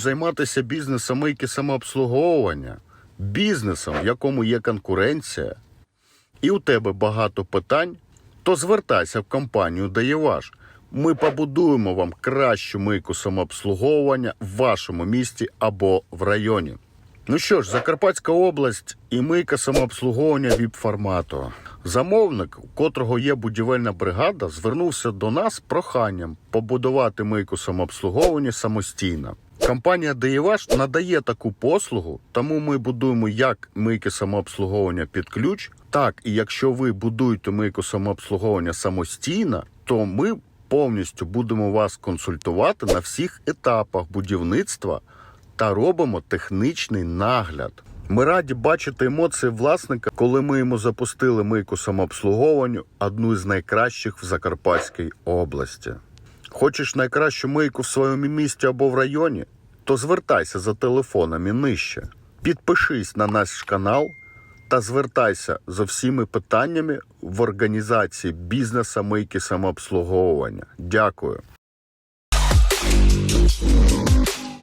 займатися бізнесом мийки самообслуговування, бізнесом, в якому є конкуренція, і у тебе багато питань, то звертайся в компанію «Даєваш». Ми побудуємо вам кращу мийку самообслуговування в вашому місті або в районі. Ну що ж, Закарпатська область і мийка самообслуговування віп формату. Замовник, у котрого є будівельна бригада, звернувся до нас проханням побудувати мийку самообслуговування самостійно. Компанія «Деєваш» надає таку послугу, тому ми будуємо як мийки самообслуговування під ключ, так і якщо ви будуєте мийку самообслуговування самостійно, то ми повністю будемо вас консультувати на всіх етапах будівництва та робимо технічний нагляд. Ми раді бачити емоції власника, коли ми йому запустили мийку самообслуговуванню, одну з найкращих в Закарпатській області. Хочеш найкращу мийку в своєму місті або в районі? То звертайся за телефонами нижче. Підпишись на наш канал та звертайся за всіми питаннями в організації бізнеса мийки самообслуговування. Дякую.